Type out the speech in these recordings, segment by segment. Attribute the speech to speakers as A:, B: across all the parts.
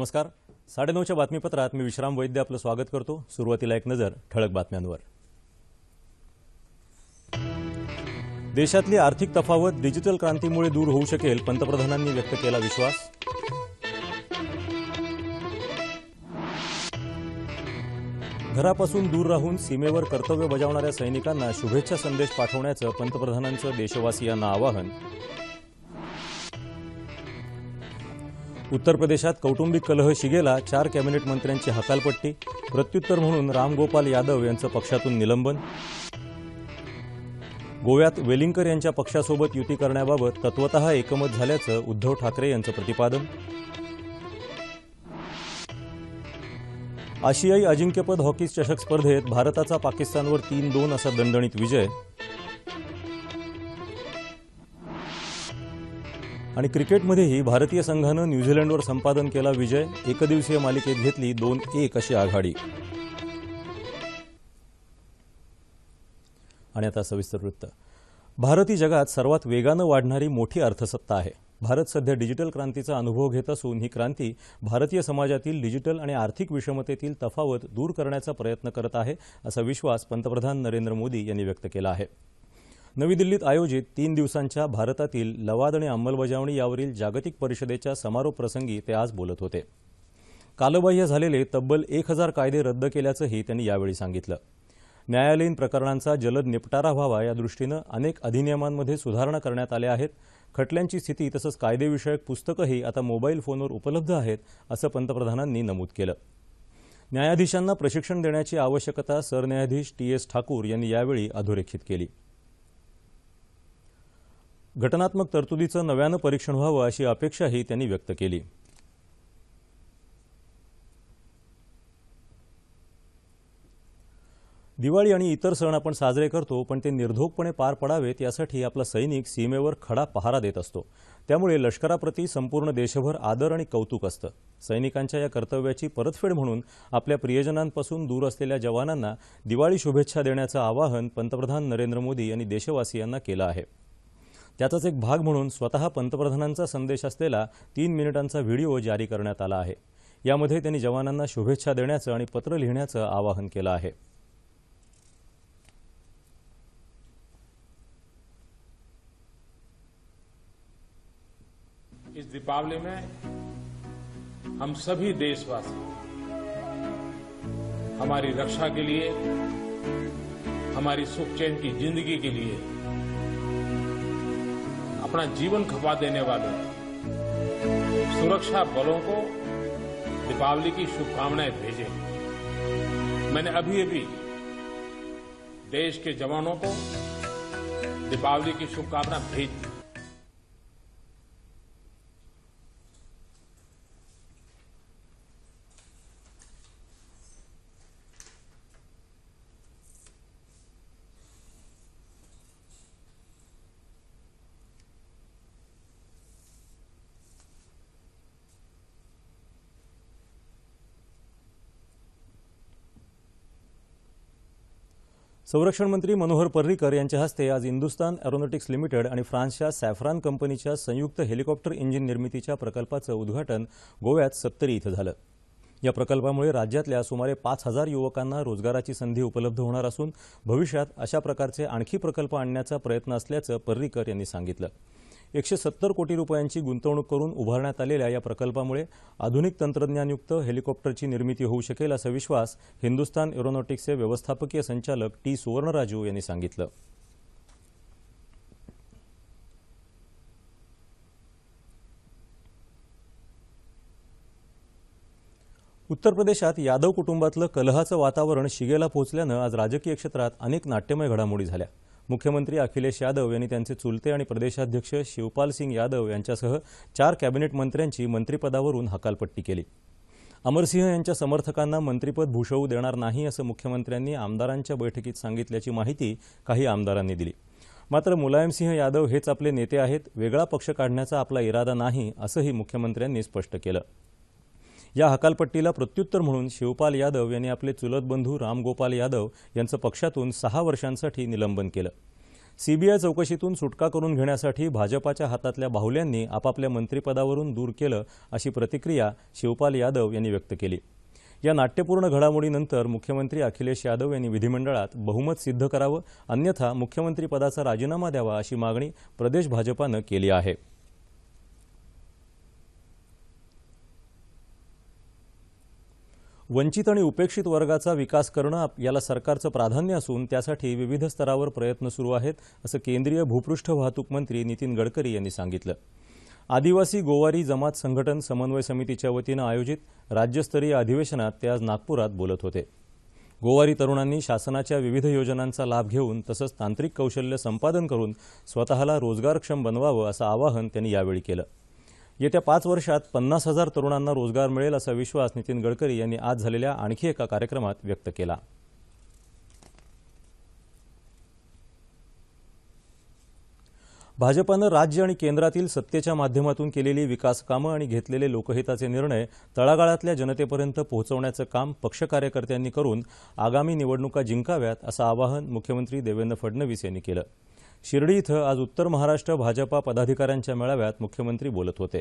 A: नमस्कार. साडेनऊच्या बातमीपत्रात मी विश्राम वैद्य आपलं स्वागत करतो. सुरुवातीला एक नजर ठळक बातम्यांवर. देशातली आर्थिक तफावत डिजिटल क्रांतीमुळे दूर होऊ शकेल पंतप्रधानांनी व्यक्त केला विश्वास. घरापासून दूर राहून सीमेवर कर्तव्य बजावणाऱ्या सैनिकांना शुभेच्छा संदेश पाठवण्याचं पंतप्रधानांचं देशवासियांना आवाहन. उत्तर प्रदेशात कौटुंबिक कलह शिगेला चार कॅबिनेट मंत्र्यांची हकालपट्टी प्रत्युत्तर म्हणून रामगोपाल यादव यांचं पक्षातून निलंबन. गोव्यात वेलिंगकर यांच्या पक्षासोबत युती करण्याबाबत तत्वत एकमत झाल्याचं उद्धव ठाकरे यांचं प्रतिपादन. आशियाई अजिंक्यपद हॉकी चषक स्पर्धेत भारताचा पाकिस्तानवर तीन दोन असा दणदणीत विजय. आणि क्रिकेटमध्येही भारतीय संघानं न्यूझीलंडवर संपादन केला विजय एकदिवसीय मालिकेत घेतली दोन एक अशी आघाडी. आणि आता सविस्तर वृत्त. भारत ही जगात सर्वात वेगानं वाढणारी मोठी अर्थसत्ता आहे. भारत सध्या डिजिटल क्रांतीचा अनुभव घेत असून ही क्रांती भारतीय समाजातील डिजिटल आणि आर्थिक विषमतेतील तफावत दूर करण्याचा प्रयत्न करत आहे असा विश्वास पंतप्रधान नरेंद्र मोदी यांनी व्यक्त केला आहे. नवी दिल्लीत आयोजित तीन दिवसांच्या भारतातील लवाद आणि अंमलबजावणी यावरील जागतिक परिषदेच्या समारोप प्रसंगी ते आज बोलत होते. कालबाह्य झालेले तब्बल एक हजार कायदे रद्द केल्याचंही त्यांनी यावेळी सांगितलं. न्यायालयीन प्रकरणांचा जलद निपटारा व्हावा या दृष्टीनं अनेक अधिनियमांमध्ये सुधारणा करण्यात आल्या आहेत. खटल्यांची स्थिती तसंच कायदेविषयक पुस्तकंही आता मोबाईल फोनवर उपलब्ध आहेत असं पंतप्रधानांनी नमूद केलं. न्यायाधीशांना प्रशिक्षण देण्याची आवश्यकता सरन्यायाधीश टी एस ठाकूर यांनी यावेळी अधोरेखित केली. घटनात्मक तरतुदीचं नव्यानं परीक्षण व्हावं अशी अपेक्षाही त्यांनी व्यक्त केली. दिवाळी आणि इतर सण आपण साजरे करतो पण ते निर्धोकपणे पार पडावेत यासाठी आपला सैनिक सीमेवर खडा पहारा देत असतो. त्यामुळे लष्कराप्रती संपूर्ण देशभर आदर आणि कौतुक असतं. सैनिकांच्या या कर्तव्याची परतफेड म्हणून आपल्या प्रियजनांपासून दूर असलेल्या जवानांना दिवाळी शुभेच्छा देण्याचं आवाहन पंतप्रधान नरेंद्र मोदी यांनी देशवासियांना केलं आहे. त्याचाच एक भाग म्हणून स्वतः पंतप्रधानांचा संदेश असलेला तीन मिनिटांचा व्हिडिओ जारी करण्यात आला आहे. यामध्ये त्यांनी जवानांना शुभेच्छा देण्याचं आणि पत्र लिहिण्याचं आवाहन केलं आहे.
B: इस दीपावली में हम सभी देशवासी हमारी रक्षा के लिए हमारी सुख चैन की जिंदगी के लिए अपना जीवन खपा देने वाले सुरक्षा बलों को दीपावली की शुभकामनाएँ भेजे। मैंने अभी अभी देश के जवानों को दीपावली की शुभकामना भेज दी।
A: संरक्षण मंत्री मनोहर पर्रीकर यांच्या हस्ते आज हिंदुस्तान एरोनॉटिक्स लिमिटेड आणि फ्रान्सच्या सॅफ्रान कंपनीच्या संयुक्त हेलिकॉप्टर इंजिन निर्मितीच्या प्रकल्पाचं उद्घाटन गोव्यात सत्तरी इथं झालं. या प्रकल्पामुळे राज्यातल्या सुमारे पाच हजार युवकांना रोजगाराची संधी उपलब्ध होणार असून भविष्यात अशा प्रकारचे आणखी प्रकल्प आणण्याचा प्रयत्न असल्याचं पर्रीकर यांनी सांगितलं. एकशे सत्तर कोटी रुपयांची गुंतवणूक करून उभारण्यात आलेल्या या प्रकल्पामुळे आधुनिक तंत्रज्ञानयुक्त हेलिकॉप्टरची निर्मिती होऊ शकेल असा विश्वास हिंदुस्तान एरोनॉटिक्सचे व्यवस्थापकीय संचालक टी. सुवर्णराजू यांनी सांगितलं. उत्तर प्रदेशात यादव कुटुंबातलं कलहाचं वातावरण शिगेला पोहोचल्यानं आज राजकीय क्षेत्रात अनेक नाट्यमय घडामोडी झाल्या. मुख्यमंत्री अखिलेश यादव यांनी त्यांचे चुलते आणि प्रदेशाध्यक्ष शिवपाल सिंग यादव यांच्यासह चार कॅबिनेट मंत्र्यांची मंत्रिपदावरून हकालपट्टी केली. अमरसिंह यांच्या समर्थकांना मंत्रिपद भूषवू देणार नाही असं मुख्यमंत्र्यांनी आमदारांच्या बैठकीत सांगितल्याची माहिती काही आमदारांनी दिली. मात्र मुलायमसिंह यादव हेच आपले नेते आहेत वेगळा पक्ष काढण्याचा आपला इरादा नाही असंही मुख्यमंत्र्यांनी स्पष्ट केलं. या हकालपट्टीला प्रत्युत्तर म्हणून शिवपाल यादव यांनी आपले चुलत बंधू रामगोपाल यादव यांचं पक्षातून सहा वर्षांसाठी निलंबन केलं. सीबीआय चौकशीतून सुटका करून घेण्यासाठी भाजपाच्या हातातल्या बाहुल्यांनी आपापल्या मंत्रिपदावरून दूर केलं अशी प्रतिक्रिया शिवपाल यादव यांनी व्यक्त केली. या नाट्यपूर्ण घडामोडीनंतर मुख्यमंत्री अखिलेश यादव यांनी विधिमंडळात बहुमत सिद्ध करावं अन्यथा मुख्यमंत्रीपदाचा राजीनामा द्यावा अशी मागणी प्रदेश भाजपानं केली आहे. वंचित आणि उपेक्षित वर्गाचा विकास करणं याला सरकारचं प्राधान्य असून त्यासाठी विविध स्तरावर प्रयत्न सुरू आहेत असं केंद्रीय भूपृष्ठ वाहतूक मंत्री नितीन गडकरी यांनी सांगितलं. आदिवासी गोवारी जमात संघटन समन्वय समितीच्या वतीनं आयोजित राज्यस्तरीय अधिवेशनात ते आज नागपुरात बोलत होते. गोवारी तरुणांनी शासनाच्या विविध योजनांचा लाभ घेऊन तसंच तांत्रिक कौशल्य संपादन करून स्वतःला रोजगारक्षम बनवावं असं आवाहन त्यांनी यावेळी केलं. येत्या पाच वर्षात पन्नास हजार तरुणांना रोजगार मिळेल असा विश्वास नितीन गडकरी यांनी आज झालेल्या आणखी एका कार्यक्रमात व्यक्त केला. भाजपानं राज्य आणि केंद्रातील सत्तेच्या माध्यमातून केलेली विकास कामं आणि घेतलेले लोकहिताचे निर्णय तळागाळातल्या जनतेपर्यंत पोहोचवण्याचं काम पक्ष कार्यकर्त्यांनी करून आगामी निवडणुका जिंकाव्यात असं आवाहन मुख्यमंत्री देवेंद्र फडणवीस यांनी केलं. शिर्डी इथं आज उत्तर महाराष्ट्र भाजपा पदाधिकाऱ्यांच्या मेळाव्यात मुख्यमंत्री बोलत होते.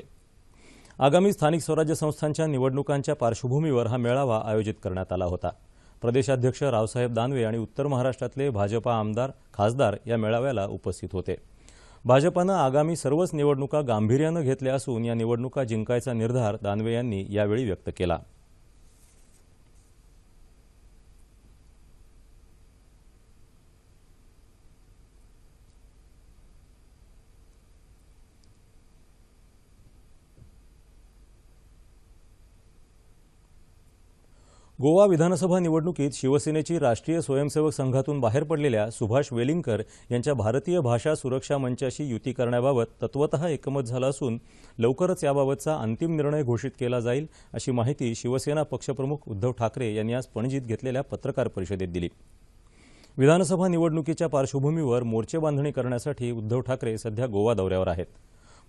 A: आगामी स्थानिक स्वराज्य संस्थांच्या निवडणुकांच्या पार्श्वभूमीवर हा मेळावा आयोजित करण्यात आला होता. प्रदेशाध्यक्ष रावसाहेब दानवे आणि उत्तर महाराष्ट्रातले भाजपा आमदार खासदार या मेळाव्याला उपस्थित होते. भाजपानं आगामी सर्वच निवडणुका गांभीर्यानं घेतल्या असून या निवडणुका जिंकायचा निर्धार दानवे यांनी यावेळी व्यक्त केला. गोवा विधानसभा निवडणुकीत शिवसेनेची राष्ट्रीय स्वयंसेवक संघातून बाहेर पडलेल्या सुभाष वेलिंगकर यांच्या भारतीय भाषा सुरक्षा मंचाशी युती करण्याबाबत तत्वत एकमत झालं असून लवकरच याबाबतचा अंतिम निर्णय घोषित केला जाईल अशी माहिती शिवसेना पक्षप्रमुख उद्धव ठाकरे यांनी आज पणजीत घेतलेल्या पत्रकार परिषदेत दिली. विधानसभा निवडणुकीच्या पार्श्वभूमीवर मोर्चे बांधणी करण्यासाठी उद्धव ठाकरे सध्या गोवा दौऱ्यावर आहेत.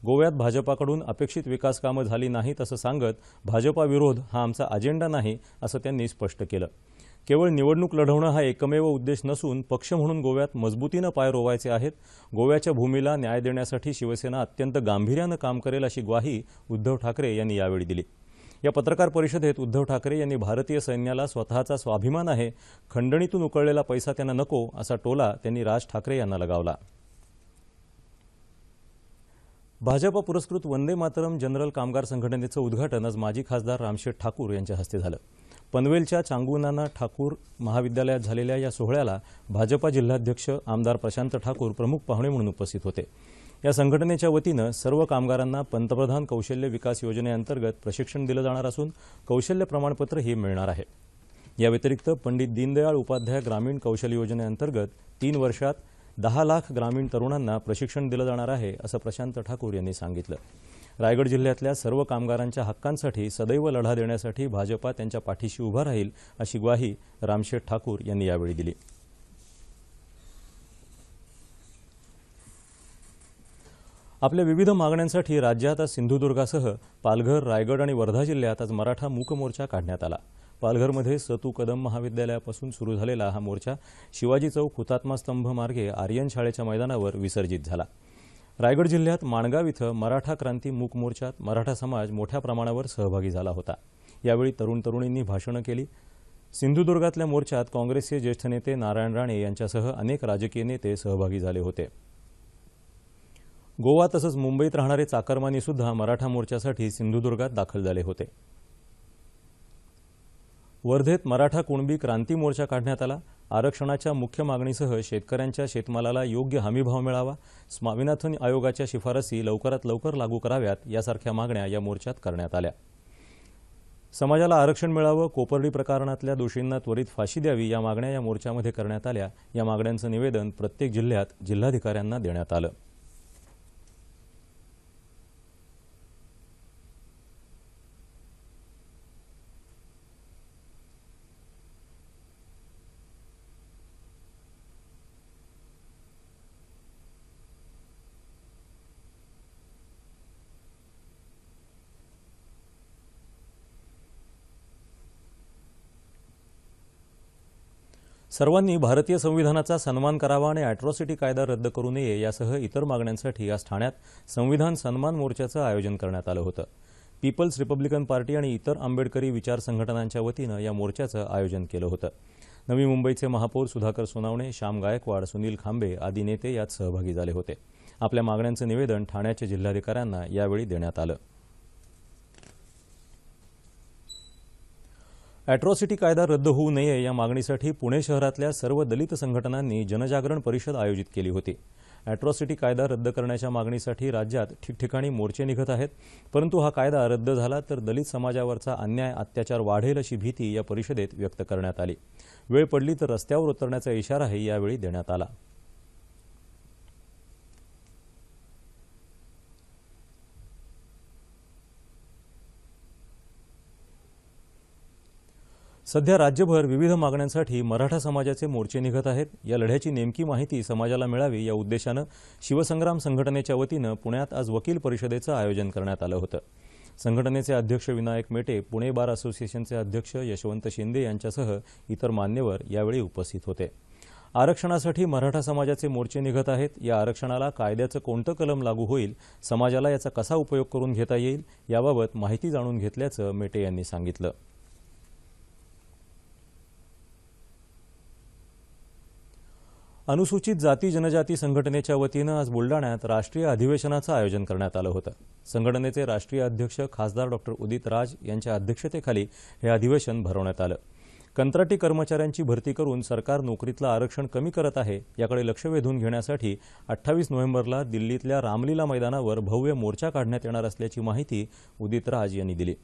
A: गोव्यात भाजपाकडून अपेक्षित विकास कामं झाली नाहीत असं सांगत भाजपा विरोध हा आमचा अजेंडा नाही असं त्यांनी स्पष्ट केलं. केवळ निवडणूक लढवणं हा एकमेव उद्देश नसून पक्ष म्हणून गोव्यात मजबूतीनं पाय रोवायचे आहेत. गोव्याच्या भूमीला न्याय देण्यासाठी शिवसेना अत्यंत गांभीर्यानं काम करेल अशी ग्वाही उद्धव ठाकरे यांनी यावेळी दिली. या पत्रकार परिषदेत उद्धव ठाकरे यांनी भारतीय सैन्याला स्वतःचा स्वाभिमान आहे. खंडणीतून उकळलेला पैसा त्यांना नको असा टोला त्यांनी राज ठाकरे यांना लगावला. भाजपा पुरस्कृत वंदे मातरम जनरल कामगार संघटनेचं उद्घाटन आज माजी खासदार रामशेठ ठाकूर यांच्या हस्ते झालं. पनवेलच्या चांगुनाना ठाकूर महाविद्यालयात झालेल्या या सोहळ्याला भाजपा जिल्हाध्यक्ष आमदार प्रशांत ठाकूर प्रमुख पाहुणे म्हणून उपस्थित होते. या संघटनेच्या वतीनं सर्व कामगारांना पंतप्रधान कौशल्य विकास योजनेअंतर्गत प्रशिक्षण दिलं जाणार असून कौशल्य प्रमाणपत्रही मिळणार आहे. या व्यतिरिक्त पंडित दीनदयाळ उपाध्याय ग्रामीण कौशल्य योजनेअंतर्गत तीन वर्षात दहा लाख ग्रामीण तरुणांना प्रशिक्षण दिलं जाणार आहे असं प्रशांत ठाकूर यांनी सांगितलं. रायगड जिल्ह्यातल्या सर्व कामगारांच्या हक्कांसाठी सदैव लढा देण्यासाठी भाजपा त्यांच्या पाठीशी उभा राहील अशी ग्वाही रामशेठ ठाकूर यांनी यावेळी दिली. आपल्या विविध मागण्यांसाठी राज्यात आज सिंधुदुर्गासह पालघर रायगड आणि वर्धा जिल्ह्यात आज मराठा मूक मोर्चा काढण्यात आला. पालघरमध्ये सतू कदम महाविद्यालयापासून सुरू झालेला हा मोर्चा शिवाजी चौक हुतात्मा स्तंभ मार्गे आर्यन शाळेच्या मैदानावर विसर्जित झाला. रायगड जिल्ह्यात माणगाव इथं मराठा क्रांती मूक मोर्चात मराठा समाज मोठ्या प्रमाणावर सहभागी झाला होता. यावेळी तरुण तरुणींनी भाषणं केली. सिंधुदुर्गातल्या मोर्चात काँग्रेसचे ज्येष्ठ नेते नारायण राणे यांच्यासह अनेक राजकीय नेते सहभागी झाले होते. गोवा तसंच मुंबईत राहणारे चाकरमानी सुद्धा मराठा मोर्चासाठी सिंधुदुर्गात दाखल झाले होते. वर्धेत मराठा कुणबी क्रांती मोर्चा काढण्यात आला. आरक्षणाच्या मुख्य मागणीसह शेतकऱ्यांच्या शेतमालाला योग्य हमीभाव मिळावा. स्वामीनाथन आयोगाच्या शिफारसी लवकरात लवकर लागू कराव्यात यासारख्या मागण्या या मोर्चात करण्यात आल्या. समाजाला आरक्षण मिळावं कोपर्डी प्रकरणातल्या दोषींना त्वरित फाशी द्यावी या मागण्या या मोर्चामध्ये करण्यात आल्या. या मागण्यांचं निवेदन प्रत्येक जिल्ह्यात जिल्हाधिकाऱ्यांना देण्यात आलं. सर्वांनी भारतीय संविधानाचा सन्मान करावा आणि अॅट्रॉसिटी कायदा रद्द करू नये यासह इतर मागण्यांसाठी आज ठाण्यात संविधान सन्मान मोर्चाचं आयोजन करण्यात आलं होतं. पीपल्स रिपब्लिकन पार्टी आणि इतर आंबेडकरी विचार संघटनांच्या वतीनं या मोर्चाचं आयोजन केलं होतं. नवी मुंबईचे महापौर सुधाकर सोनावणे श्याम गायकवाड सुनील खांबे आदी नेते यात सहभागी झाले होते. आपल्या मागण्यांचं निवेदन ठाण्याच्या जिल्हाधिकाऱ्यांना यावेळी देण्यात आलं. अॅट्रॉसिटी कायदा रद्द होऊ नये या मागणीसाठी पुणे शहरातल्या सर्व दलित संघटनांनी जनजागरण परिषद आयोजित केली होती. अॅट्रॉसिटी कायदा रद्द करण्याच्या मागणीसाठी राज्यात ठिकठिकाणी मोर्चे निघत आहेत परंतु हा कायदा रद्द झाला तर दलित समाजावरचा अन्याय अत्याचार वाढेल अशी भीती या परिषदेत व्यक्त करण्यात आली. वेळ पडली तर रस्त्यावर उतरण्याचा इशाराही यावेळी देण्यात आला. सध्या राज्यभर विविध मागण्यांसाठी मराठा समाजाचे मोर्चे निघत आहेत. या लढ्याची नेमकी माहिती समाजाला मिळावी या उद्देशानं शिवसंग्राम संघटनेच्या वतीनं पुण्यात आज वकील परिषदेचं आयोजन करण्यात आलं होतं. संघटनेचे अध्यक्ष विनायक मेटे पुणे बार असोसिएशनचे अध्यक्ष यशवंत शिंदे यांच्यासह इतर मान्यवर यावेळी उपस्थित होते. आरक्षणासाठी मराठा समाजाचे मोर्चे निघत आहेत. या आरक्षणाला कायद्याचं कोणतं कलम लागू होईल समाजाला याचा कसा उपयोग करून घेता येईल याबाबत माहिती जाणून घेतल्याचं मेटे यांनी सांगितलं. अनुसूचित जाती जनजाती संघटनेच्या वतीनं आज बुलडाण्यात राष्ट्रीय अधिवेशनाचं आयोजन करण्यात आलं होतं. संघटनेचे राष्ट्रीय अध्यक्ष खासदार डॉक्टर उदित राज यांच्या अध्यक्षतेखाली हे अधिवेशन भरवण्यात आलं. कंत्राटी कर्मचाऱ्यांची भरती करून सरकार नोकरीतलं आरक्षण कमी करत आहे याकडे लक्ष वेधून घेण्यासाठी अठ्ठावीस नोव्हेंबरला दिल्लीतल्या रामलीला मैदानावर भव्य मोर्चा काढण्यात येणार असल्याची माहिती उदित राज यांनी दिली.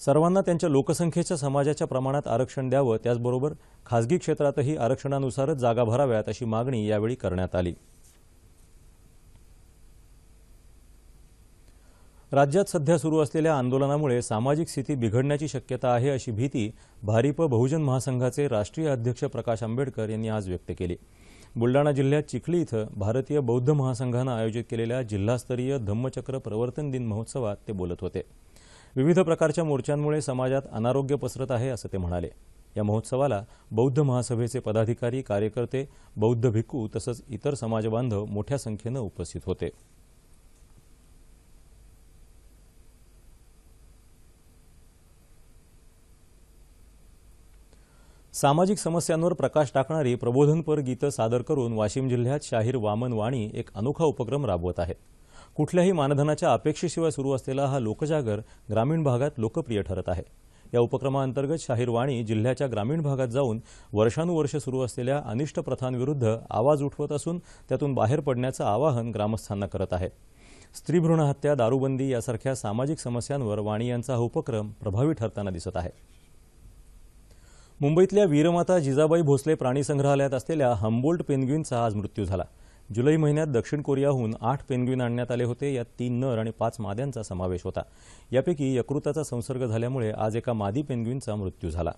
A: सर्वांना त्यांच्या लोकसंख्येच्या समाजाच्या प्रमाणात आरक्षण द्यावं त्याचबरोबर खासगी क्षेत्रातही आरक्षणानुसारच जागा भराव्यात अशी मागणी यावेळी करण्यात आली. राज्यात सध्या सुरू असलेल्या आंदोलनामुळे सामाजिक स्थिती बिघडण्याची शक्यता आहे अशी भीती भारिप बहुजन महासंघाचे राष्ट्रीय अध्यक्ष प्रकाश आंबेडकर यांनी आज व्यक्त केली. बुलडाणा जिल्ह्यात चिखली इथं भारतीय बौद्ध महासंघानं आयोजित केलेल्या जिल्हास्तरीय धम्मचक्र प्रवर्तन दिन महोत्सवात ते बोलत होते. विविध प्रकारच्या मोर्चांमुळे समाजात अनारोग्य पसरत आहे असं ते म्हणाले. या महोत्सवाला बौद्ध महासभेचे पदाधिकारी कार्यकर्ते बौद्ध भिक्खू तसंच इतर समाजबांधव मोठ्या संख्येनं उपस्थित होते. सामाजिक समस्यांवर प्रकाश टाकणारी प्रबोधनपर गीतं सादर करून वाशिम जिल्ह्यात शाहीर वामन वाणी एक अनोखा उपक्रम राबवत आहेत. कुठल्याही मानधनाच्या अपेक्षेशिवाय सुरू असलेला हा लोकजागर ग्रामीण भागात लोकप्रिय ठरत आहे. या उपक्रमाअंतर्गत शाहीर वाणी जिल्ह्याच्या ग्रामीण भागात जाऊन वर्षानुवर्ष सुरू असलेल्या अनिष्ट प्रथांविरुद्ध आवाज उठवत असून त्यातून बाहेर पडण्याचं आवाहन ग्रामस्थांना करत आहेत स्त्रीभ्रूण हत्या दारूबंदी यासारख्या सामाजिक समस्यांवर वाणी यांचा हा उपक्रम प्रभावी ठरताना दिसत आहे. मुंबईतल्या वीरमाता जिजाबाई भोसले प्राणी संग्रहालयात असलेल्या हम्बोल्ट पेन्ग्विनचा आज मृत्यू झाला. जुलै महिन्यात दक्षिण कोरियाहून आठ पेन्ग्विन आणण्यात आले होते. यात तीन नर आणि पाच माद्यांचा समावेश होता. यापैकी यकृताचा संसर्ग झाल्यामुळे आज एका मादी पेनग्विनचा मृत्यू झाला.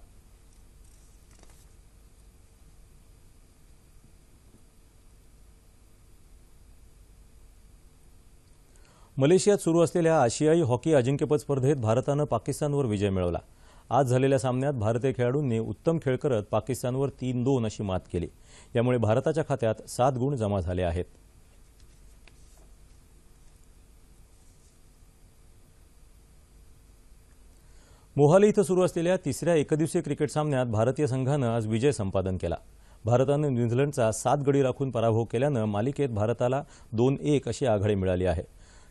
A: मलेशियात सुरू असलेल्या आशियाई हॉकी अजिंक्यपद स्पर्धेत भारतानं पाकिस्तानवर विजय मिळवला. आज झालेल्या सामन्यात भारतीय खेळाडूंनी उत्तम खेळ करत पाकिस्तानवर तीन दोन अशी मात केली. यामुळे भारताच्या खात्यात सात गुण जमा झाले आहेत. मोहाली इथं सुरू असलेल्या तिसऱ्या एकदिवसीय क्रिकेट सामन्यात भारतीय संघानं आज विजय संपादन केला. भारतानं न्यूझीलंडचा सात गडी राखून पराभव केल्यानं मालिकेत भारताला दोन एक अशी आघाडी मिळाली आहे.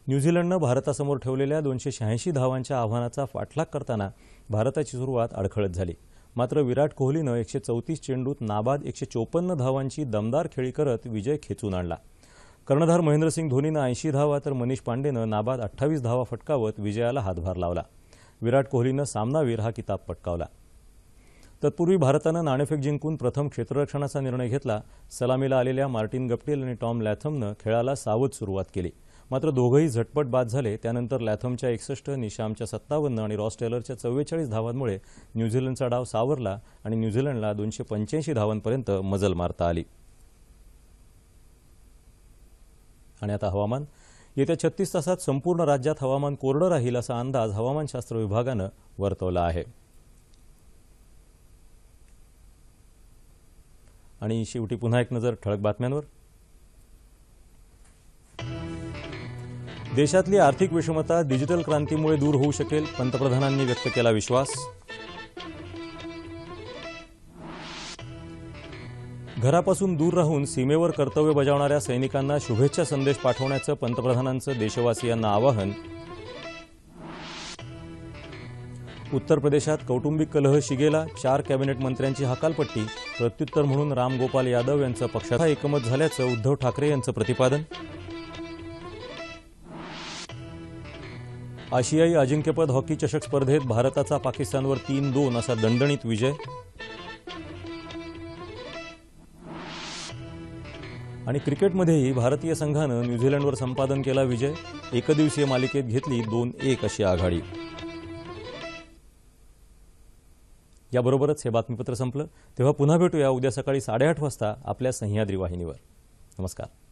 A: न्यूझीलंडनं भारतासमोर ठेवलेल्या दोनशे शहाऐंशी धावांच्या आव्हानाचा पाठलाग करताना भारताची सुरुवात अडखळत झाली. मात्र विराट कोहलीनं एकशे चौतीस चेंडूत नाबाद एकशे चोपन्न धावांची दमदार खेळी करत विजय खेचून आणला. कर्णधार महेंद्रसिंग धोनीनं ऐंशी धावा तर मनीष पांडेनं नाबाद अठ्ठावीस धावा फटकावत विजयाला हातभार लावला. विराट कोहलीनं सामनावीर हा किताब पटकावला. तत्पूर्वी भारतानं नाणेफेक जिंकून प्रथम क्षेत्ररक्षणाचा निर्णय घेतला. सलामीला आलेल्या मार्टिन गप्टेल आणि टॉम लॅथमनं खेळाला सावध सुरुवात केली. मात्र दोघंही झटपट बाद झाले. त्यानंतर लॅथमच्या एकसष्ट निशामच्या सत्तावन्न आणि रॉस टेलरच्या चव्वेचाळीस धावांमुळे न्यूझीलंडचा डाव सावरला आणि न्यूझीलंडला दोनशे पंच्याऐंशी धावांपर्यंत मजल मारता आली. आणि आता हवामान. येत्या छत्तीस तासात संपूर्ण राज्यात हवामान कोरडं राहील असा अंदाज हवामानशास्त्र विभागानं वर्तवला आहे. आणि शेवटी पुन्हा एक नजर ठळक बातम्यांवर. देशातली आर्थिक विषमता डिजिटल क्रांतीमुळे दूर होऊ शकेल पंतप्रधानांनी व्यक्त केला विश्वास. घरापासून दूर राहून सीमेवर कर्तव्य बजावणाऱ्या सैनिकांना शुभेच्छा संदेश पाठवण्याचं पंतप्रधानांचं देशवासियांना आवाहन. उत्तर प्रदेशात कौटुंबिक कलह शिगेला चार कॅबिनेट मंत्र्यांची हकालपट्टी प्रत्युत्तर म्हणून राम गोपाल यादव यांचं पक्षात एकमत झाल्याचं उद्धव ठाकरे यांचं प्रतिपादन. आशियाई अजिंक्यपद हॉकी चषक स्पर्धेत भारताचा पाकिस्तानवर तीन दोन असा दणदणीत विजय. आणि क्रिकेटमध्येही भारतीय संघानं न्यूझीलंडवर संपादन केला विजय. एकदिवसीय मालिकेत घेतली दोन एक अशी आघाडी. याबरोबरच हे बातमीपत्र संपलं. तेव्हा पुन्हा भेटूया उद्या सकाळी साडेआठ वाजता आपल्या सह्याद्री वाहिनीवर. नमस्कार.